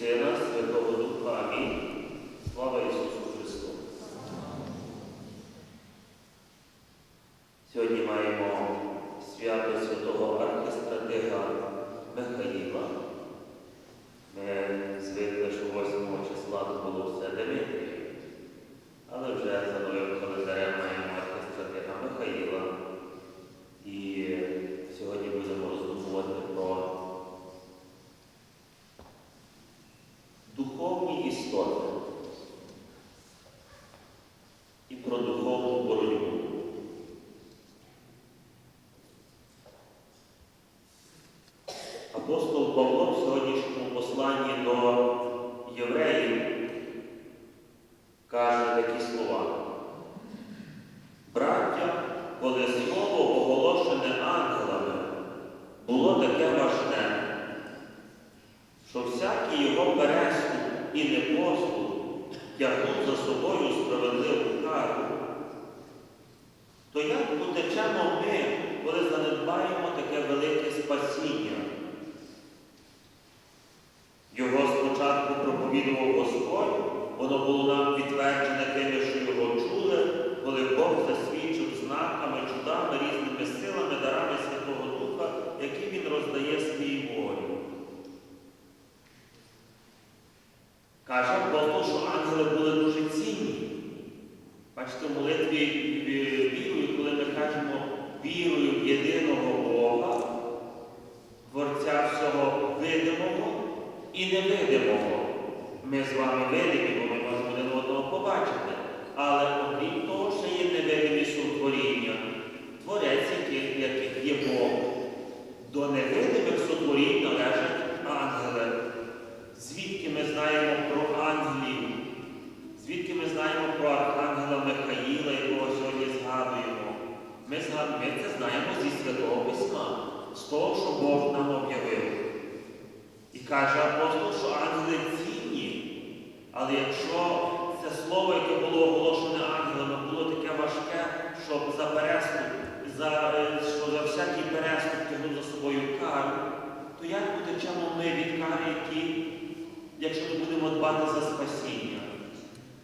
Сина, Святого Духа. Амінь. Слава Ісусу Христу. Сьогодні маємо свято святого архистратига Михаїла. Ми звикли, що 8 числа то було все Дмитрія, але вже за новим календарем маємо архистратига Михаїла. І сьогодні будемо роздумувати про духовні істоти і про духовну боротьбу. Апостол Павло в сьогоднішньому посланні до євреїв каже такі слова. Браття, коли слово оголошене ангелами, було таке важне, що всякий його переступ і непослух тягнув за собою справедливу кару, то як утечемо ми, коли занедбаємо таке велике спасіння? Його спочатку проповідував Господь, воно було нам підтверджене тими, що його чули, коли Бог засвідчив знаками, чудами, різними силами, дарами Святого Духа, які Він роздає своїй волі. Каже апостол, що ангели були дуже цінні. Бачите, в молитві е, вірою, коли ми кажемо вірою в єдиного Бога, Творця всього видимого і невидимого. Ми з вами видимі, бо ми можемо один одного побачити. Але окрім того, ще є невидимі сотворіння, творець, яких, яких є Бог. До невидимих сотворінь належать ангели. Звідки ми знаємо про ангелів? Звідки ми знаємо про архангела Михаїла, якого сьогодні згадуємо? Ми, згад- ми це знаємо зі Святого Письма, з того, що Бог нам об'явив. І каже апостол, що ангели цінні. Але якщо це слово, яке було оголошене ангелами, було таке важке, щоб за переступ, за, е, що за всякий переступ тягнув за собою кару, то як утечемо ми від кари, які, якщо ми будемо дбати за спасіння?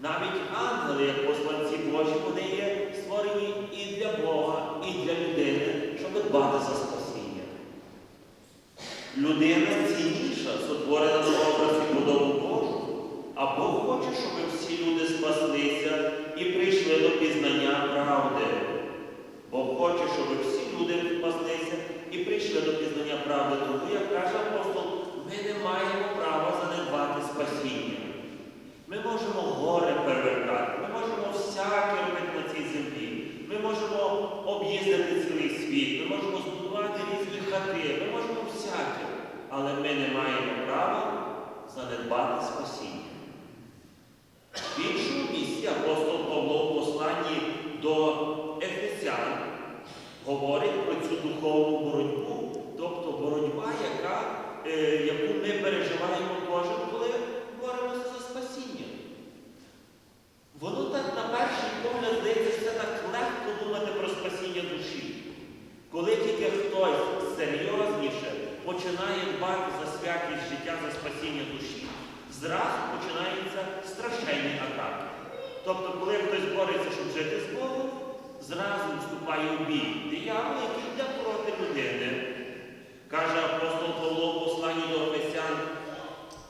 Навіть ангели, як посланці Божі, вони є створені і для Бога, і для людини, щоб дбати за спасіння. Людина цінніша, сотворена на образ і подобу Божу, а Бог хоче, щоб всі люди спаслися і прийшли до пізнання правди. Бог хоче, щоб всі люди спаслися і прийшли до пізнання правди. Тому, як каже апостол, ми не маємо права занедбати спасіння. Ми можемо гори перевертати, ми можемо всяке робити на цій землі. Ми можемо об'їздити цілий світ, ми можемо збудувати різні хати, ми можемо всяке. Але ми не маємо права занедбати спасіння. Говорить про цю духовну боротьбу, тобто боротьба, яка, е, яку ми переживаємо кожен, коли боремося за спасіння. Воно так на перший погляд здається, це так легко думати про спасіння душі. Коли тільки хтось серйозніше починає дбати за святість життя, за спасіння душі, зразу починаються страшенні атаки. Тобто, коли хтось бореться, щоб жити з Богом, зразу вступає у бій. Диявол, який йде проти людини. Каже апостол Павло в посланні до Ефесян,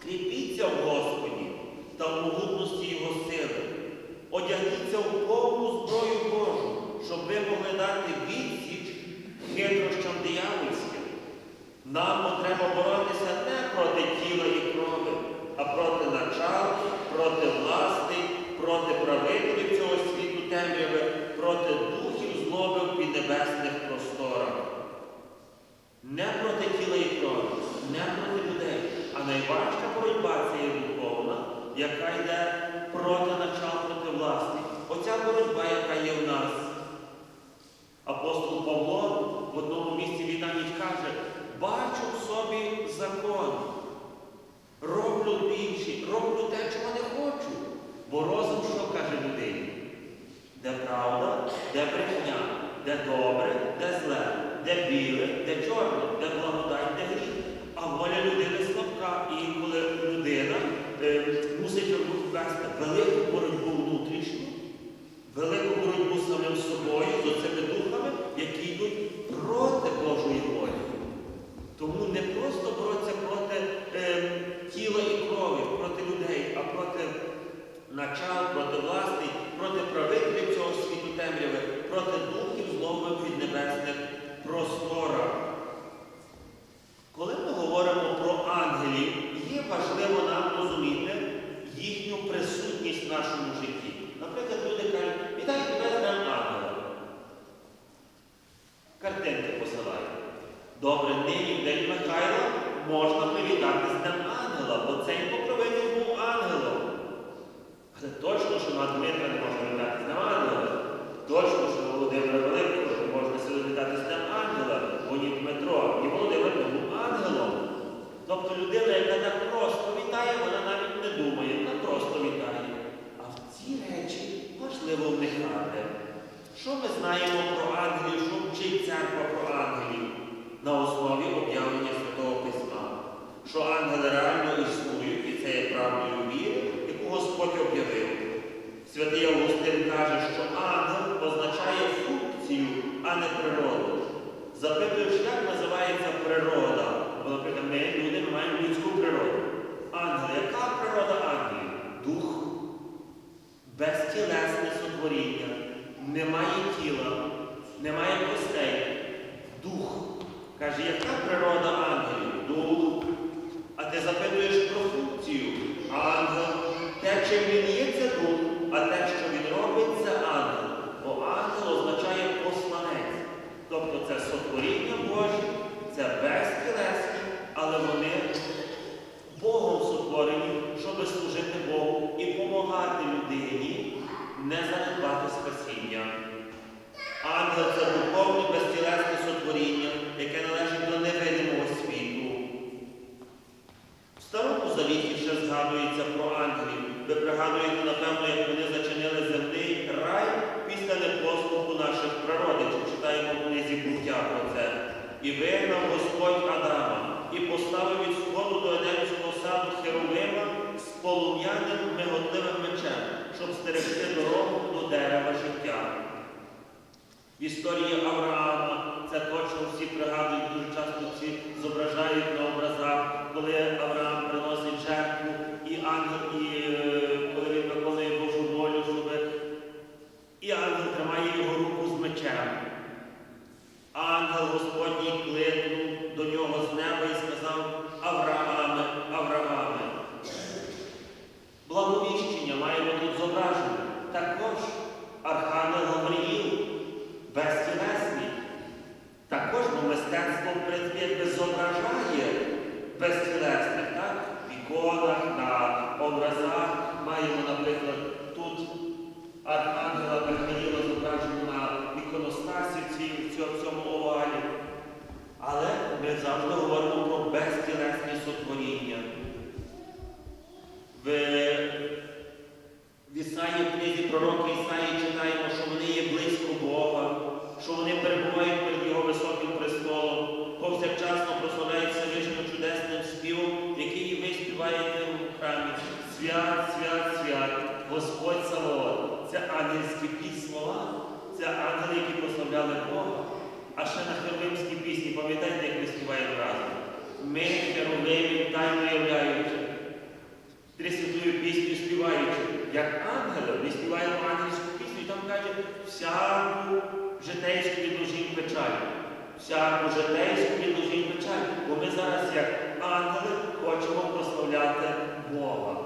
кріпіться в Господі та в могутності Його сили. Одягніться в повну зброю Божу, щоб ви могли дати відсіч хитрощам диявольським. Нам треба боротися не проти тіла і крови, де брехня, де добре, де зле, де біле, де чорне, де благодать, де гріх. А воля людини слабка. І коли людина е, мусить вести велику боротьбу внутрішню, велику боротьбу з самим собою, то це... Добре, нині в День Михайла можна привітати з Днем ангела, бо цей покровитель був ангелом. Але точно, що на Дмитра не можна вітати з Днем ангела. Точно, що на Володимира Великого не можна сюди вітати з Днем ангела, бо ні Дмитро, ні Володимир не був ангелом. Тобто людина, яка так просто вітає, вона навіть не думає, вона просто вітає. А в ці речі важливо вникати. Що ми знаємо про ангелів, що на основі об'явлення Святого Письма? Що ангели реально існують, і це є правдою віри, яку Господь об'явив. Святий Августин каже, що ангел означає функцію, а не природу. Запитуєш, як називається природа? Бо, наприклад, ми, люди, ми маємо людську природу. Ангел, яка природа ангелів? Дух, безтілесне сотворіння, немає тіла, немає костей. Природа ангелів? Дух. А ти запитуєш про функцію. Ангел. Те, чим він є, це дух, а те, що він робить, це ангел. Бо ангел означає посланець. Тобто це сотворіння Божі, це безтілесні, але вони Богом сотворені, щоб служити Богу і допомагати людині не занедбати спасіння. Ангел це духовне безтілесне сотворіння, яке належить до невидимого світу. В Старому Завіті ще згадується про ангелів. Ви пригадуєте, напевно, як вони зачинили земний рай після непослуху наших прародичів. Читаємо в книзі буття про це. І вигнав Господь Адама, і поставив від сходу до Едемського саду Херовима з полум'яним миготливим мечем, щоб стерегти дорогу до дерева життя. В історії Авраама це точно всі пригадують, дуже часто всі зображають на образах, коли Авраам приносить жертву, і ангел, і е, коли він виконує Божу волю, щоб і ангел тримає його руку з мечем. Ангел Господній кликнув до нього з неба і сказав Аврааме, Аврааме. Благовіщення маємо тут зображення. Також Архангел Гавриїл, безтілесний. Також бо мистецтво предмет безображає безтілесних, так? В іконах, на образах маємо, наприклад, тут Архангела Михаїла зображено на іконостасі в цьому овалі. Але ми завжди говоримо про безтілесні сотворіння. В в Ісаї, в книзі пророка Ісаї читаємо, що вони є близько Бога, що вони перебувають перед Його високим престолом, повсякчасно прославляють Всевишнім чудесним співом, який ви співаєте у храмі. Свят, свят, свят, Господь Саваоф. Це ангельські пісні слова, це ангели, які прославляли Бога. А ще на херовимській пісні, пам'ятаєте, як ми співаємо разом? Ми, херовимі, тайно являючи. Трисвятую пісню співаючи, як ангели, ми співаємо ангельську пісню, і там каже, всяку житейську відложінь печаль. Всяку житейську відложінь печаль. Бо ми зараз, як ангели, хочемо прославляти Бога.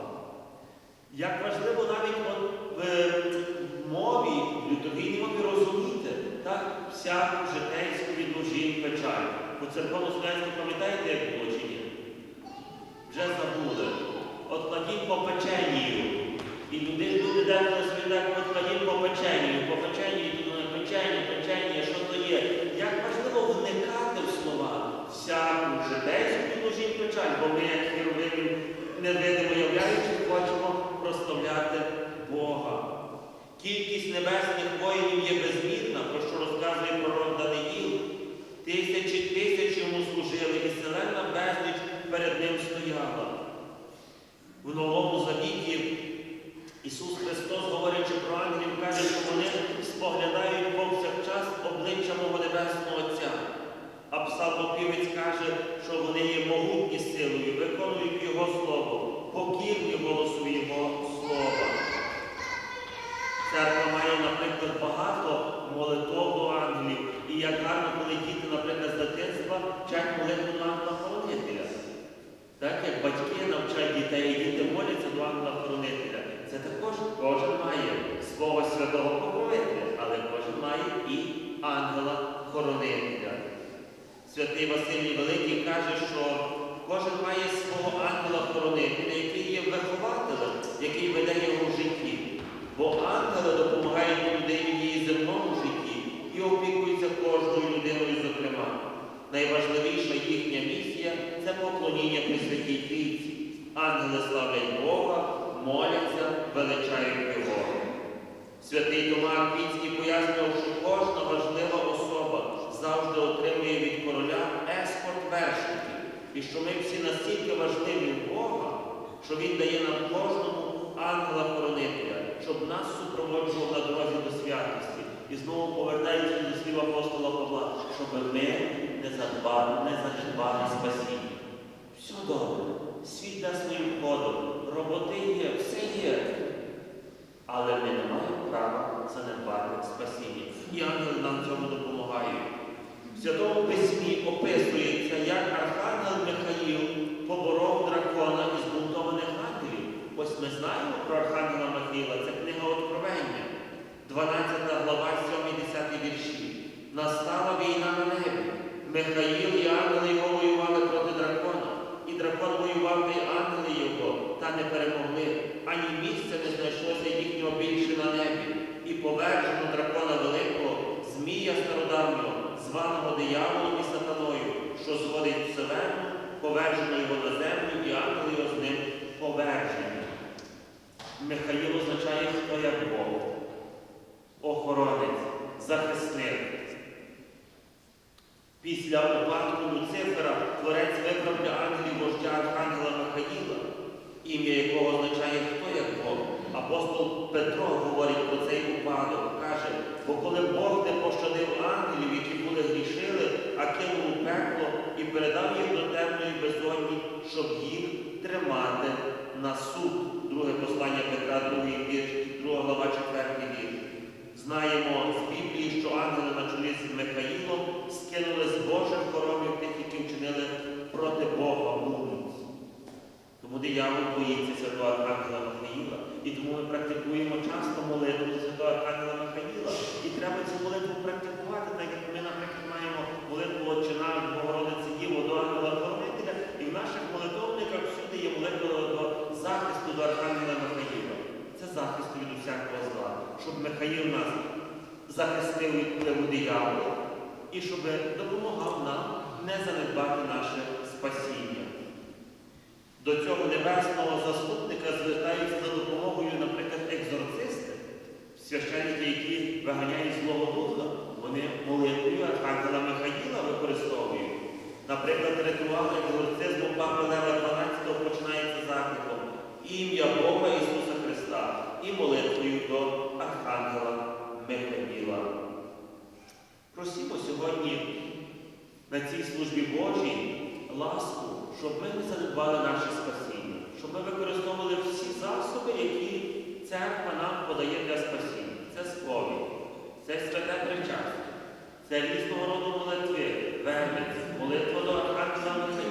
Як важливо навіть от в мові, в літургійній мові розуміти, так, всяку житейську відложінь печаль. Бо церковно-слов'янськи пам'ятаєте, як було чи ні? Вже забули. От кладіть по печенію. І люди, люди деколи собі так, от кладіть по печенію, по печенію, і тут вони печення, печення, що то є. Як важливо вникати в слова всяку житейську відложіть печаль, бо ми, як хіровимів, невидимо являючи, хочемо прославляти Бога. Кількість небесних воїнів є безмірна, про що розказує пророк Даниїл. Тисячі тисячі йому служили, і селена безліч перед ним стояла. В Новому Завіті як гарно, коли діти, наприклад, з дитинства вчать молитву до ангела-хоронителя. Так як батьки навчають дітей, і діти моляться до ангела-хоронителя. Це також кожен має свого святого покровителя, але кожен має і ангела-хоронителя. Святий Василій Великий каже, що кожен має свого ангела-хоронителя, який є вихователем, який веде його в житті. Бо ангели допомагають людині в її земному житті і опікуються кожною людиною, зокрема. Найважливіша їхня місія це поклоніння Пресвятій Трійці. Ангели славлять Бога, моляться, величають Його. Святий Тома Аквінський пояснював, що кожна важлива особа завжди отримує від короля ескорт вершників, і що ми всі настільки важливі в Бога, що Він дає нам кожному ангела-хоронителя, щоб нас супроводжував на дорозі до святості. І знову повертається до слів апостола Павла, щоб ми не задбали, не занедбали спасіння. Все добре, світ дасть своїм ходом, роботи є, все є. Але ми не маємо права занедбати спасіння. І ангели нам цьому допомагають. В Святому Письмі описується, як Архангел Михаїл поборов дракона із збунтованих ангелів. Ось ми знаємо про Архангела Михаїла, це книга Откровення, 12 Михаїл і ангели його воювали проти дракона. І дракон воював й ангели його, та не перемогли. Ані місця не знайшлося їхнього більше на небі. І повержено дракона великого, змія стародавнього, званого дияволом і сатаною, що зводить вселенну, повержено його на землю, і ангели його з ним повержені. Михаїл означає, хто як Бог, охоронець, захисник. Після упадку Люцифера творець вибрав для ангелів вождя Архангела Михаїла, ім'я якого означає хто як Бог. Апостол Петро говорить про цей упадок, каже, бо коли Бог не пощадив ангелів, які були грішили, а кинув у пекло і передав їх до темної безодні, щоб їх тримати на суд. Друге послання Петра, другий вірш, друга глава, четвертий вірш. Знаємо з Біблії, що ангели на чолі з Михаїлом скинули з Божих хоромів тих, які вчинили проти Бога мудрість. Тому диявол боїться святого Архангела Михаїла. І тому ми практикуємо часто молитву святого Архангела Михаїла. І треба цю молитву практикувати, так як ми, наприклад, маємо молитву Отче наш, Богородиці Діво, до ангела Хоронителя, і в наших молитовниках всюди є молитва до захисту до Архангела Михаїла. Це захист від усякого зла, щоб Михаїл нас захистив від впливу диявола і щоб допомагав нам не занедбати наше спасіння. До цього небесного заступника звертаються за допомогою, наприклад, екзорцисти, священники, які виганяють злого духа, вони молитвою Архангела Михаїла використовують. Наприклад, ритуал екзорцизму Папи Лева XII починається закликом ім'я Бога Ісуса Христа і молитвою до Архангела Михаїла. Просімо сьогодні на цій службі Божій ласку, щоб ми не занедбали наше спасіння, щоб ми використовували всі засоби, які церква нам подає для спасіння. Це сповідь, це святе причастя, це різного роду молитви, верниць, молитва до Архангела Михаїла,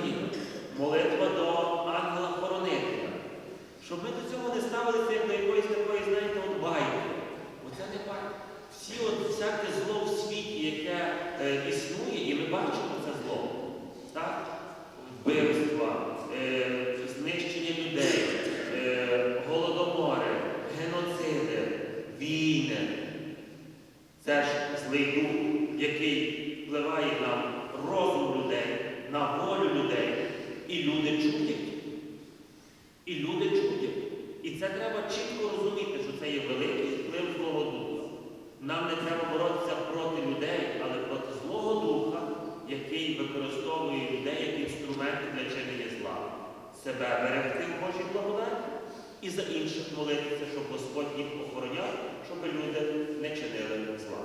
і за інших молитися, щоб Господь їх охороняв, щоб люди не чинили зла.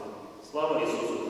Слава Ісусу!